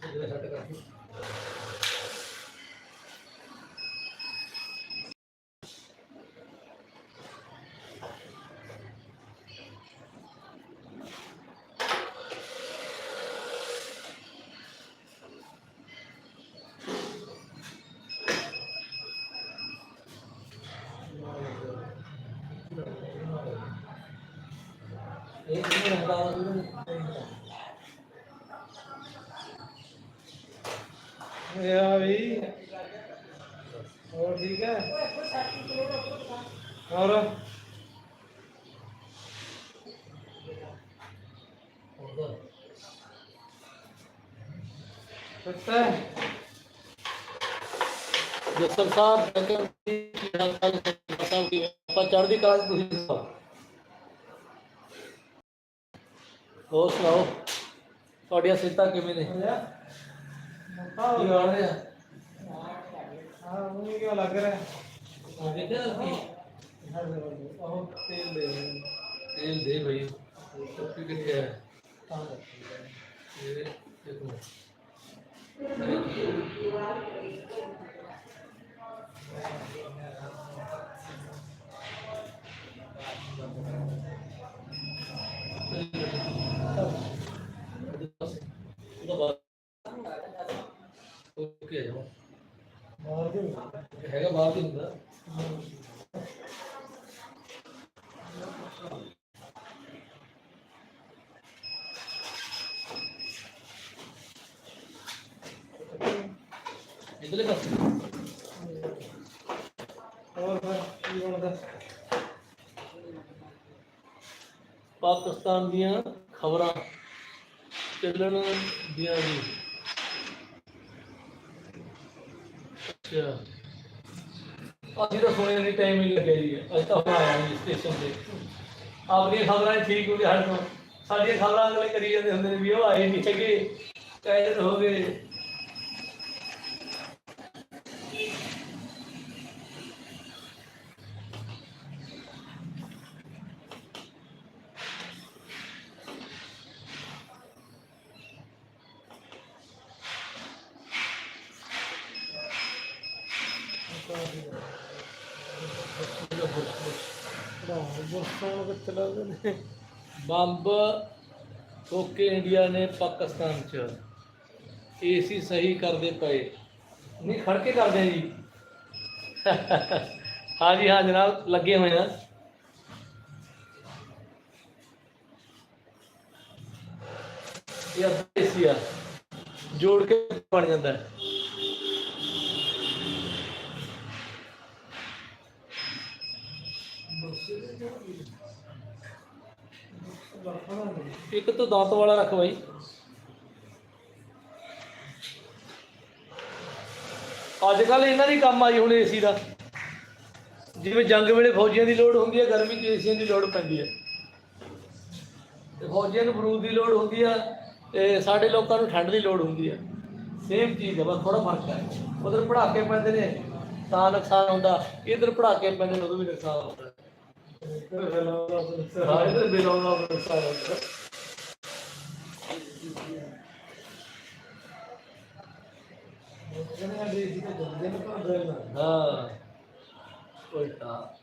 这个啥这个？ਹੋਰ? ਪਤਾ। ਜਸਰ ਸਾਹਿਬ ਜਗਨ ਦੀ ਜਾਣਕਾਰੀ ਸਾਹਿਬ ਦੀ ਆਪਾਂ ਚੜ੍ਹਦੀ ਕਲਾ ਚ ਤੁਸੀਂ ਸੁਣਾਓ ਹੋਰ ਸੁਣਾਓ? ਤੁਹਾਡੀਆਂ ਸਿਹਤਾਂ ਕਿਵੇਂ ਨੇ? ਕੀ ਹੋ ਉਹ ਕੀ ਲੱਗ ਰਿਹਾ? ਆ ਤੁਸੀਂ ਆਹੋ ਤੇਲ ਦੇ ਤੇਲ ਦੇ ਭਾਈ ਟੋਪੀ ਕਿੱਥੇ ਹੈ ਤਾਂ ਇਹ ਦੇਖੋ ਉਹਦਾ ਬਾਅਦ ਓਕੇ ਜਾਓ ਮਾਰ ਕੇ ਹੈਗਾ ਬਾਅਦ ਹੀ ਹੁੰਦਾ ਇਧਰਲੇ ਪਾਸੇ ਹੋਰ ਫਿਰ ਕੀ ਬਣਦਾ ਪਾਕਿਸਤਾਨ ਦੀਆਂ ਖਬਰਾਂ, ਚੱਲਣ ਦੀਆਂ ਜੀ। ਅੱਛਾ। ਅਸੀਂ ਤਾਂ ਸੁਣੇ ਨਹੀਂ ਟਾਈਮ ਹੀ ਲੱਗਿਆ ਜੀ। ਅਸੀਂ ਤਾਂ ਹੁਣ ਆਇਆ ਜੀ ਸਟੇਸ਼ਨ ਤੇ। ਆਪਣੀਆਂ ਖਬਰਾਂ ਹੀ ਠੀਕ ਹੁੰਦੀਆਂ ਸਾਡੇ ਤੋਂ ਸਾਡੀਆਂ ਖਬਰਾਂ ਅਗਲੇ ਕਰੀ ਜਾਂਦੇ ਹੁੰਦੇ ਨੇ ਵੀ ਉਹ ਆਏ ਨਹੀਂ ਹੈਗੇ, ਕੈਦ ਹੋ ਗਏ। ਬੰਬ ਠੋਕੇ ਇੰਡੀਆ ਨੇ ਪਾਕਿਸਤਾਨ ਚ। ਏਸੀ ਸਹੀ ਕਰਦੇ ਪਏ। ਨਹੀਂ ਖੜ ਕੇ ਕਰਦੇ ਆ ਜੀ। ਹਾਂਜੀ, ਹਾਂ, ਜਨਾਬ, ਲੱਗੇ ਹੋਏ ਆ। ਇਹ ਏਸੀ ਆ। ਜੋੜ ਕੇ ਬਣ ਜਾਂਦਾ ਹੈ ਇੱਕ ਤੋਂ ਦਾਂਤ ਵਾਲਾ ਰੱਖ ਬਾਈ। ਅੱਜ ਕੱਲ ਇਹਨਾਂ ਦੀ ਕੰਮ ਆਈ ਹੁਣ ਏਸੀ ਦਾ। ਜਿਵੇਂ ਜੰਗ ਵੇਲੇ ਫੌਜੀਆਂ ਦੀ ਲੋੜ ਹੁੰਦੀ ਹੈ, ਗਰਮੀ 'ਚ ਏਸੀਆਂ ਦੀ ਲੋੜ ਪੈਂਦੀ ਹੈ। ਤੇ ਫੌਜੀਆਂ ਨੂੰ ਬਰੂਦ ਦੀ ਲੋੜ ਹੁੰਦੀ ਆ ਤੇ ਸਾਡੇ ਲੋਕਾਂ ਨੂੰ ਠੰਡ ਦੀ ਲੋੜ ਹੁੰਦੀ ਹੈ ਸੇਮ ਚੀਜ਼ ਹੈ ਬਸ ਥੋੜਾ ਫ਼ਰਕ ਹੈ ਉਧਰ ਪੜਾਕੇ ਪੈਂਦੇ ਨੇ, ਤਾਂ ਨੁਕਸਾਨ ਹੁੰਦਾ। ਇਧਰ ਪੜਾਕੇ ਪੈਂਦੇ ਨੇ, ਉਦੋਂ ਵੀ ਨੁਕਸਾਨ ਹੁੰਦਾ। ਫਿਰ ਫੈਲਾਉਂਦਾ ਹਾਂ ਇਧਰ ਬਿਲੋਂ ਦਾ ਨੁਕਸਾਨ ਹੁੰਦਾ ਕਹਿੰਦੇ ਆ ਜੀ ਜੀ ਤੇ ਜਲਦੀ ਨਾ ਕਰ ਦੇਣਾ ਹਾਂ ਉਲਟਾ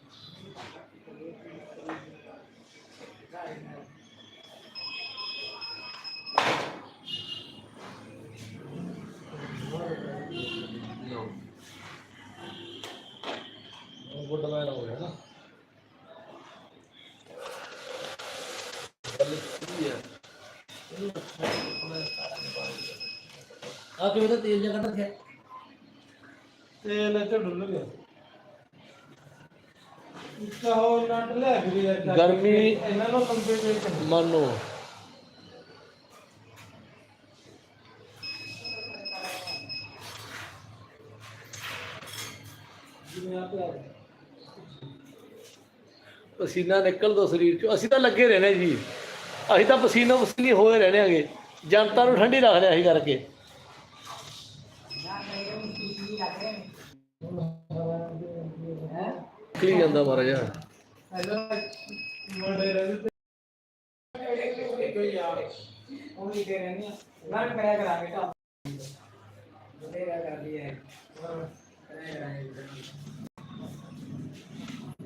ਗੁੱਡ ਮੈਨ ਹੋ ਗਿਆ ਨਾ ਗੱਲ ਕੀ ਹੈ ਆ ਕਿਵੇਂ ਦਾ ਤੇਲ ਜਿਹਾ ਕੱਢ ਰੱਖਿਆ? ਤੇਲ ਚ ਡੁੱਲ ਗਿਆ। ਇੱਕਾ ਹੋਰ ਨਟ ਲੈ ਵੀ ਯਾਰ ਗਰਮੀ- ਇਹਨਾਂ ਨੂੰ ਲੰਬੇ ਵੇਚ ਮਾਨੋ। ਜਿਵੇਂ ਆ ਪਿਆ। ਪਸੀਨਾ ਨਿਕਲ ਦੋ ਸਰੀਰ ਚੋਂ। ਅਸੀਂ ਤਾਂ ਲੱਗੇ ਰਹਿਣੇ ਜੀ। ਅਸੀਂ ਤਾਂ ਪਸੀਨੋ ਪਸੀਨੀ ਹੋਏ ਰਹਿਣੇ ਆਗੇ ਜਨਤਾ ਨੂੰ ਠੰਡੀ ਰੱਖ ਲਿਆ ਸੀ ਕਰਕੇ।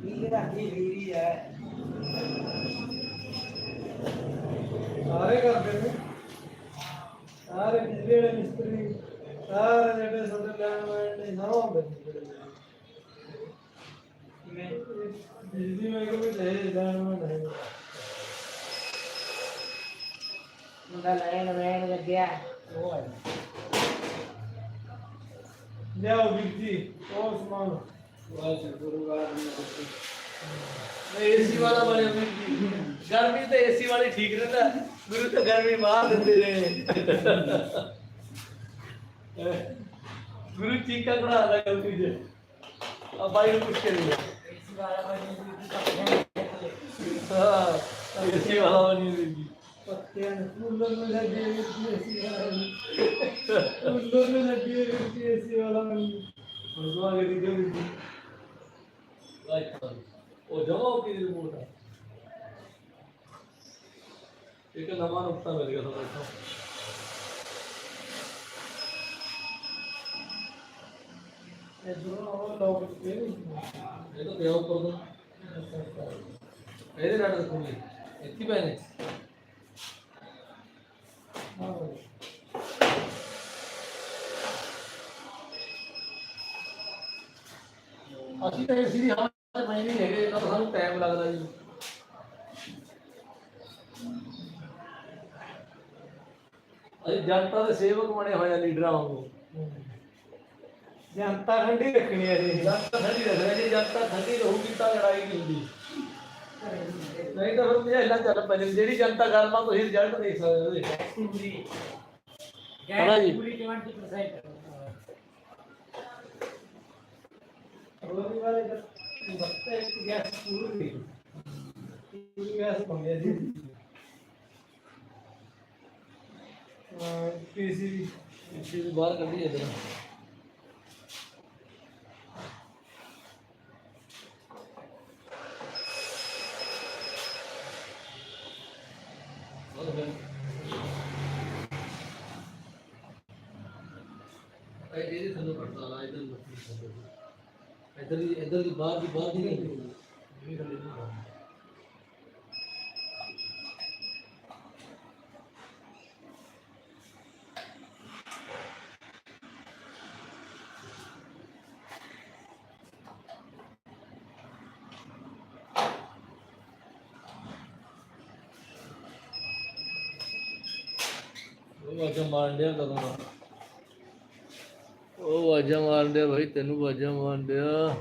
ਵੀ ਰੱਖੀ ਵੀਰੀ ਹੈ ਸਾਰੇ ਕਰਦੇ ਨੇ। ਸਾਰੇ ਬਿਜਲੀ ਵਾਲੇ ਮਿਸਤਰੀ, ਸਾਰੇ ਜਿਹੜੇ ਸਾਡੇ ਲੈਣ ਵਾਲੇ ਨੇ ਸਭ ਆਉਂਦੇ ਨੇ। ਜਿਹੜੇ। ਕਿਵੇਂ ਬਿਜਲੀ ਮੈਂ ਵੀ ਲੈ ਲੈਣ ਵਾਲੇ ਨੇ ਮੁੰਡਾ ਲੈਣ ਵੈਣ ਲੱਗਿਆ ਉਹ ਹੈ ਲਿਆਓ ਵੀਰ ਜੀ ਉਹ ਸਮਾਨ ਵਾਹਿਗੁਰੂ ਵਾਹਿਗੁਰੂ ਏਸੀ ਵਾਲਾ ਬਣੇ ਹੋਏ ਜੀ ਗਰਮੀ ਤੇ ਏਸੀ ਵਾਲੀ ਠੀਕ ਰਹਿੰਦਾ ਮੈਨੂੰ ਤਾਂ ਗਰਮੀ ਮਾਰ ਦਿੰਦੇ ਨੇ ਗੁਰੂ ਚੀਕਾ ਕਢਾ एसी वाला बनी देगी पत्तियां कूलर में लगी रहती है एसी वाला कूलर में लगी रहती है एसी वाला बनी भगवान के दिखे भी लाइक ओ जवाब के लिए मोटा एक नवा नुकता मिल गया समझता हूँ É do logo mesmo. ਇਹ ਤਾਂ ਪਿਆ ਉੱਪਰ ਤੋਂ। ਇਹਦੇ ਨਾਲ ਰੱਖੂਗੀ। ਇੱਥੇ ਪਏ ਨੇ ਅਸੀਂ ਤਾਂ ਏਸੀ ਦੀ ਹਵਾ ਚ ਪਏ ਨਹੀਂ ਹੈਗੇ ਤਾਂ ਸਾਨੂੰ ਟਾਈਮ ਲੱਗਦਾ ਜੀ। ਅਸੀਂ ਜਨਤਾ ਦੇ ਸੇਵਕ ਬਣੇ ਹੋਏ ਆ ਲੀਡਰਾਂ ਵਾਂਗੂ। ਜਨਤਾ ਠੰਡੀ ਰੱਖਣੀ ਹੈ ਜੀ ਜਨਤਾ ਠੰਡੀ ਰੱਖਣੀ ਜੇ ਜਨਤਾ ਠੰਡੀ ਰਹੂਗੀ ਤਾਂ ਲੜਾਈ ਨਹੀਂ ਹੁੰਦੀ ਨਹੀਂ ਤਾਂ ਫਿਰ ਇਹ ਚੱਲ ਪੈਂਦੇ ਜਿਹੜੀ ਜਨਤਾ ਗਰਮਾ ਤੁਸੀਂ ਰਿਜ਼ਲਟ ਦੇਖ ਸਕਦੇ ਹੋ ਜੀ ਗੈਸ ਪੂਰੀ 20% ਹੋਰ ਵਾਲੇ ਬੱਤੇ ਇੱਕ ਗੈਸ ਪੂਰੀ ਪੂਰੀ ਗੈਸ ਪੰਗੇ ਜੀ ਪੀਸੀਬੀ ਪੀਸੀਬੀ ਬਾਹਰ ਕੱਢੀ ਇਧਰ ਇਧਰ ਦੀ ਇਧਰ ਦੀ ਬਾਹਰ ਦੀ ਬਾਹਰ ਦੀ ਨਹੀਂ ਇਹ ਥੱਲੇ ਨਹੀਂ ਪੜਦਾ। ਉਹ ਵਾਜਾਂ ਮਾਰਦੇ ਭਾਈ ਤੈਨੂੰ ਵਾਜਾਂ ਮਾਰਦੇ ਆ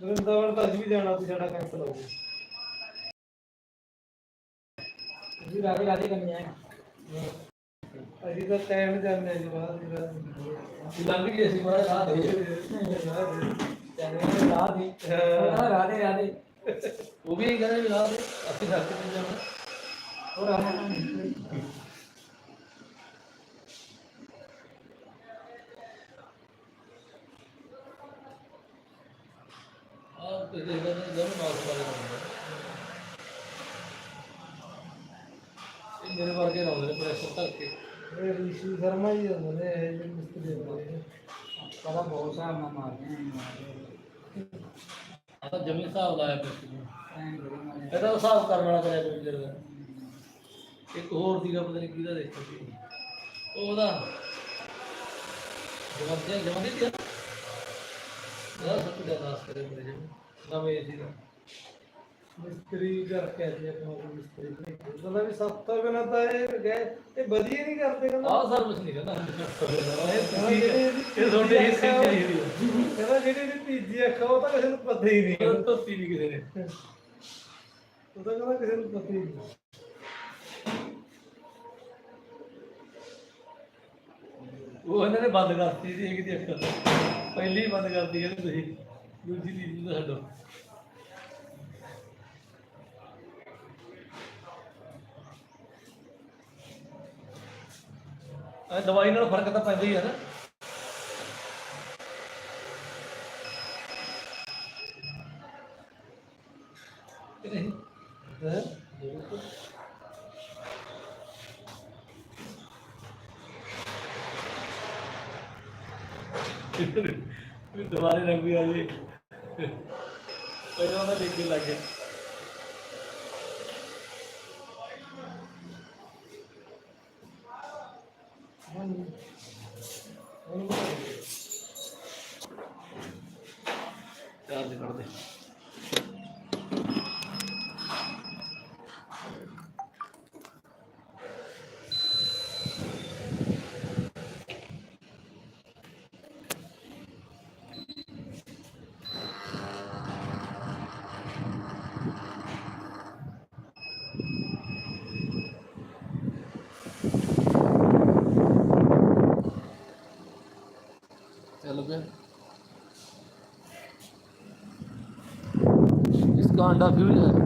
ਵਰਿੰਦਾਵਨ ਤਾਂ ਅੱਜ ਵੀ ਜਾਣਾ ਸੀ ਸਾਡਾ ਕੈਂਸਲ ਹੋ ਗਿਆ ਜੀ ਰਾਧੇ ਰਾਧੇ ਕਰਨੀ ਹੈ ਅਸੀਂ ਤਾਂ ਟਾਈਮ ਜਾਂਦੇ ਜੀ ਬਾਹਰ ਜੀ ਲੰਘ ਗਏ ਸੀ ਮਾਰਾ ਰਾਧੇ ਰਾਧੇ ਰਾਧੇ ਰਾਧੇ। ਉਹ ਵੀ ਕਹਿੰਦੇ ਵੀ ਰਾਹ ਦੇ ਅਸੀਂ ਸੱਚ ਤੇ ਜਾਣਾ। ਹੋਰ ਆਹ ਆਹ ਤੇ ਦੇ ਦੇ ਜਮ ਮਾਸ ਵਾਲੇ ਹੁੰਦੇ ਇਹ ਮੇਰੇ ਵਰਗੇ ਰੋਂਦੇ ਨੇ ਪ੍ਰੈਸ਼ਰ ਧਰ ਕੇ ਇਹ ਰਿਸ਼ੀ ਸ਼ਰਮਾ ਜੀ ਹੁੰਦੇ ਨੇ ਇਹ ਜਿਹੜੇ ਮਿਸਤਰੀ ਹੁੰਦੇ ਨੇ। ਪਤਾ ਬਹੁਤ ਸਾਰਾ ਨਾ ਮਾਰਦੇ ਨੇ ਆ ਤਾਂ ਜਮੀ ਹਿਸਾਬ ਲਾਇਆ ਪਿਆ ਸੀ। ਐਂ ਬੜੀ ਮਾਰੇ ਇਹਦਾ ਹਿਸਾਬ ਕਰਨ ਵਾਲਾ ਕਰਿਆ ਕੋਈ ਜਿਹੜਾ ਇੱਕ ਹੋਰ ਸੀਗਾ, ਪਤਾ ਨਹੀਂ ਕਿਹਦਾ ਦੇਖਿਆ ਸੀ। ਉਹ ਉਹਦਾ ਜਮੰਦੇ ਜਮੰਦੇ ਸੀ ਉਹਦਾ ਸਭ ਤੋਂ ਜ਼ਿਆਦਾ ਆਸ ਕਰੇ ਮੇਰੇ ਜਿਵੇਂ ਨਵੇਂ ਸੀ ਦਾ ਮਿਸਤਰੀ ਕਰਕੇ ਜੀ ਕੋਈ ਮਿਸਤਰੀ ਨਹੀਂ ਉਹਦਾ ਵੀ ਸਭ ਤੋਂ ਬਿਨਾਂ ਤਾਂ ਇਹ ਗਏ ਇਹ ਵਧੀਆ ਨਹੀਂ ਕਰਦੇ ਕਹਿੰਦਾ। ਆਹ ਸਰਵਿਸ ਨਹੀਂ ਕਰਨਾ ਇਹ ਤੁਹਾਡੇ ਹਿੱਸੇ ਚ ਚਾਹੀਦੀ ਕਹਿੰਦਾ ਜਿਹੜੀ ਇਹਦੀ ਤੀਜੀ ਅੱਖ ਆ, ਉਹ ਤਾਂ ਕਿਸੇ ਨੂੰ ਪਤਾ ਹੀ ਨਹੀਂ। ਉਹ ਧੋਤੀ ਨਹੀਂ ਕਿਸੇ ਨੇ। ਤਾਂ ਕਹਿੰਦਾ ਕਿਸੇ ਨੂੰ ਪਤਾ ਹੀ ਨਹੀਂ। ਉਹ ਇਹਨਾਂ ਨੇ ਬੰਦ ਕਰਤੀ ਸੀ ਇੱਕ ਦੀ ਅੱਖ ਪਹਿਲੀ ਬੰਦ ਕਰਤੀ ਕਹਿੰਦੇ ਤੁਸੀਂ। ਦੂਜੀ ਤੀਜੀ ਤਾਂ ਛੱਡੋ। ਦਵਾਈ ਨਾਲ ਫ਼ਰਕ ਤਾਂ ਪੈਂਦਾ ਹੀ ਹੈ ਨਾ ਕਿ ਨਹੀਂ ਹੈ ਵੀ ਦੁਬਾਰੇ ਰੰਗ ਵੀ ਆ ਜੇ ਪਹਿਲਾਂ ਉਹਦਾ ਦੇਖ ਕੇ ਲੱਗ ਗਿਆ ਚਾਰਜ ਕਰ ਦੇ Gefahren dafür.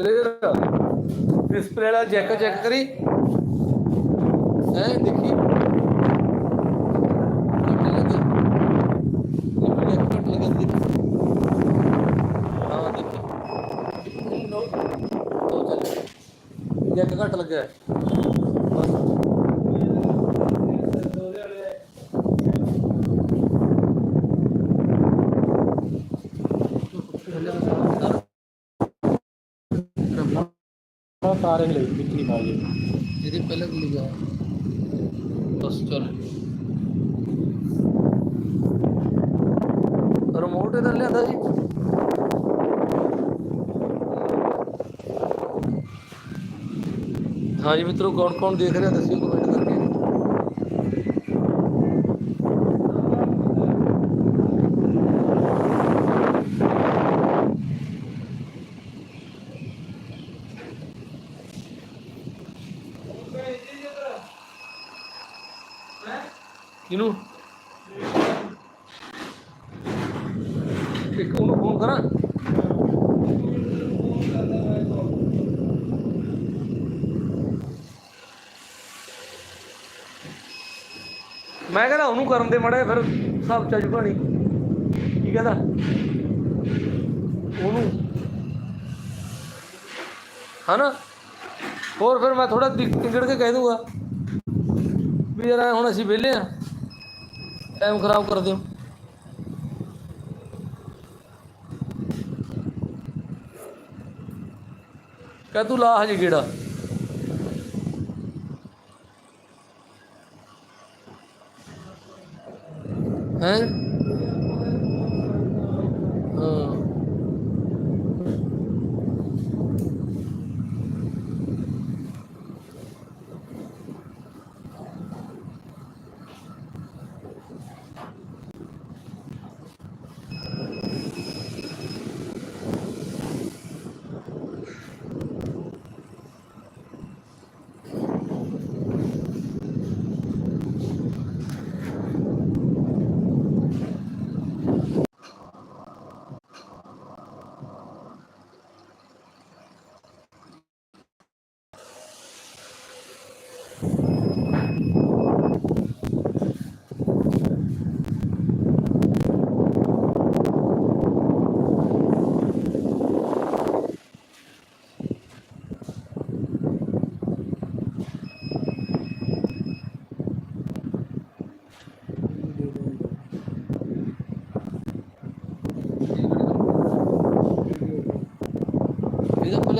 Display jack check करी है देखी घट लगे ਤਾਰੇ ਲਈ ਬਿਜਲੀ ਮਾਰੀ ਇਹਦੇ ਪਹਿਲਾਂ ਕੀ ਲਿਖਿਆ ਬਸ ਚੱਲ। ਰਿਮੋਟ ਇਹਦਾ ਲਿਆਂਦਾ ਜੀ। ਹਾਂਜੀ ਮਿੱਤਰੋ ਕੌਣ ਕੌਣ ਦੇਖ ਰਿਹਾ ਦੱਸਿਓ ਕਮੈਂਟ ਕਰਕੇ ਕਿਨੂੰ ਇੱਕ ਉਹਨੂੰ ਫੋਨ ਕਰਾਂ ਮੈਂ ਕਹਿੰਦਾ ਉਹਨੂੰ ਕਰਨ ਦੇ ਮੜਾ ਫਿਰ ਸਭ ਚੱਜ ਪਾਣੀ ਕੀ ਕਹਿੰਦਾ? ਉਹਨੂੰ। ਹਨਾ? ਹੋਰ ਫਿਰ ਮੈਂ ਥੋੜਾ ਟਿੰਗੜ ਕੇ ਕਹਿ ਦੂੰਗਾ ਵੀ ਯਾਰ ਹੁਣ ਅਸੀਂ ਵਿਹਲੇ ਆ। ਟਾਈਮ ਖਰਾਬ ਕਰ ਦਿਓ। ਕਹ ਤੂੰ ਲਾ ਹਜੇ ਗੇੜਾ। ਹੈ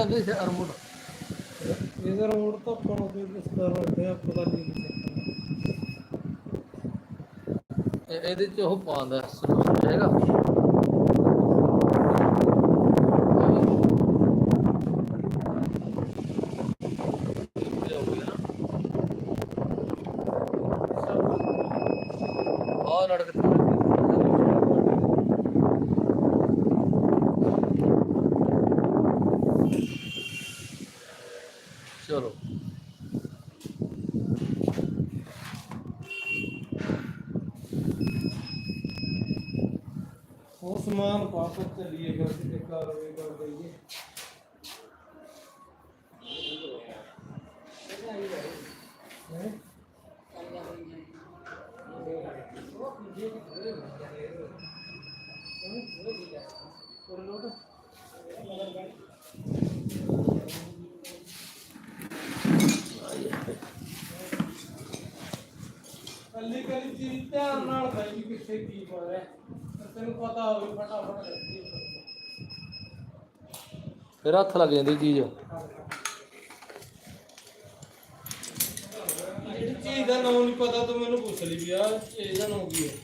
দিয়েছে আর মোট। নিজের মোট তো কোনো দুই বছর প্রধান ਇਹਦੇ ਚ ਉਹ ਪਾਉਂਦਾ ਹੈਗਾ और लड़के ਕੱਲੀ ਕੱਲੀ ਚੀਜ਼ ਧਿਆਨ ਨਾਲ ਬਾਈ ਕਿੱਥੇ ਕੀ ਪਾ ਰਿਹਾ ਤੇ ਤੈਨੂੰ ਪਤਾ ਹੋਵੇ ਫਟਾਫਟ ਰੱਖੀ ਫਿਰ ਹੱਥ ਲੱਗ ਜਾਂਦੀ ਚੀਜ਼। ਜਿਹੜੀ ਚੀਜ਼ ਦਾ ਨਾਮ ਨਹੀਂ ਪਤਾ ਤੂੰ ਮੈਨੂੰ ਪੁੱਛ ਲਈ ਵੀ ਆ ਚੀਜ਼ ਦਾ ਨਾਮ ਕੀ ਹੈ?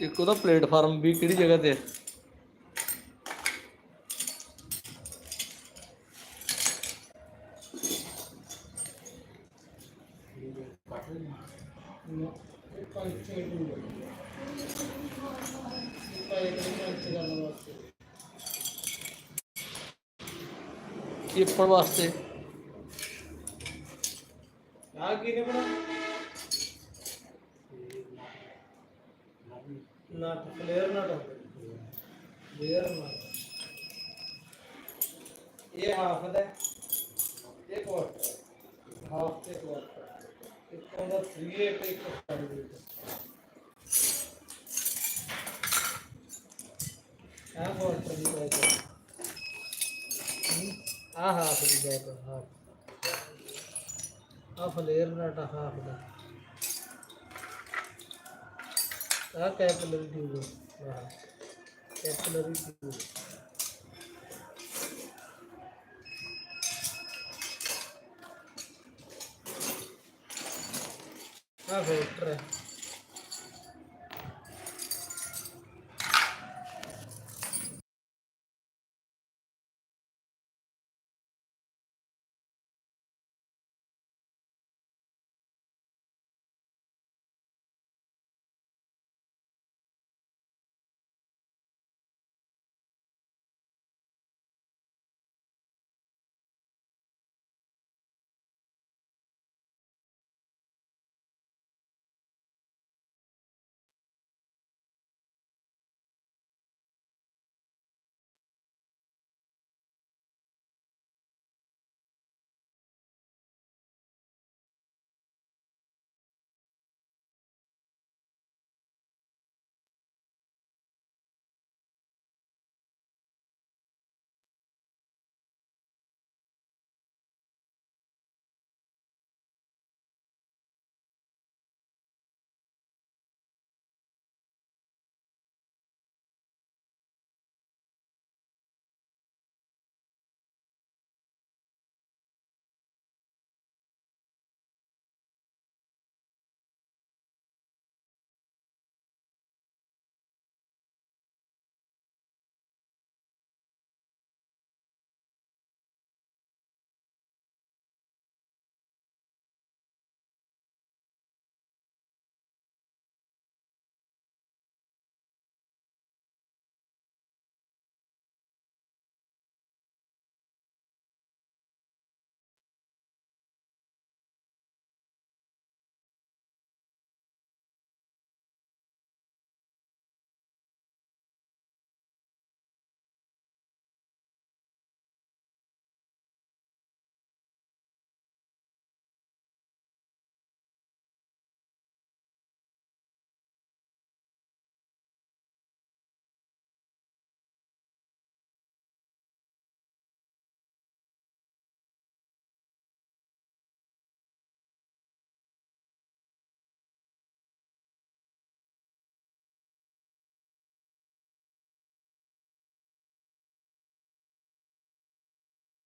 ਇੱਕ ਉਹਦਾ ਪਲੇਟਫਾਰਮ ਵੀ ਕਿਹੜੀ ਜਗ੍ਹਾ ਤੇ ਹੈ? ਇਹ ਪੰਚੇ ਨੂੰ ਇਹ ਪਾਏ ਤੇ ਪੰਚ ਕਰਨ ਵਾਸਤੇ। ਚੇਪਣ ਵਾਸਤੇ ਆ ਕੀ ਨੇ ਬਣਾ? Nut flare nut. Flare nut. ਇਹ ਹਾਫ ਦਾ ਹੈ, ਇਹ ਕੁਆਟਰ ਹਾਫ ਤੇ ਕੁਆਟਰ ਇੱਕ ਹੁੰਦਾ 3 ਤੇ। ਇੱਕ 5 ਆ ਕੁਆਟਰ ਦੀ ਬਾਤ ਆ ਹਾਫ ਦੀ ਬਾਤ ਹਾਫ ਆ ਫਲੇਅਰ ਨਟ ਹਾਫ ਦਾ ਆ ਕੈਪਲਰੀ ਟਿਊਬ ਆਹ ਕੈਪਲਰੀ ਟਿਊਬ ਆ ਫਿਲਟਰ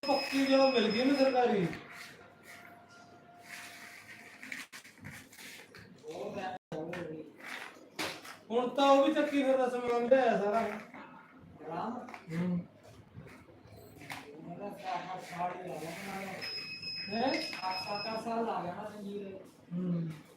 ਪੱਕੀ ਜਗ੍ਹਾ ਮਿਲ ਗਈ ਨਾ ਸਰਕਾਰੀ। ਹੁਣ ਤਾਂ ਉਹ ਵੀ ਚੱਕੀ ਫਿਰਦਾ ਸਮਾਨ ਦਾ ਹੈ ਸਾਰਾ। ਹੂੰ। ਮੇਰਾ ਸਾਹ ਸਾੜੀ ਲਾ ਲੈਣਾ ਹੈ ਅੱਠ ਸਾਲ ਲਾ ਗਿਆ ਨਾ ਸੰਜੀਵ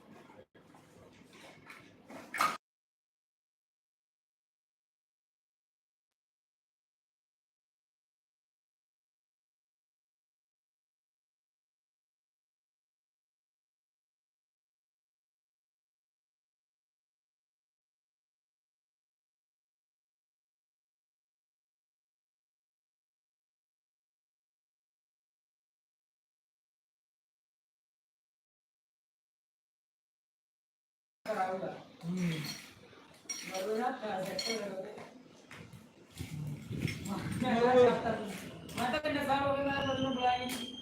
मैं तो नशा हो गया मैं बदलू बुलाएंगे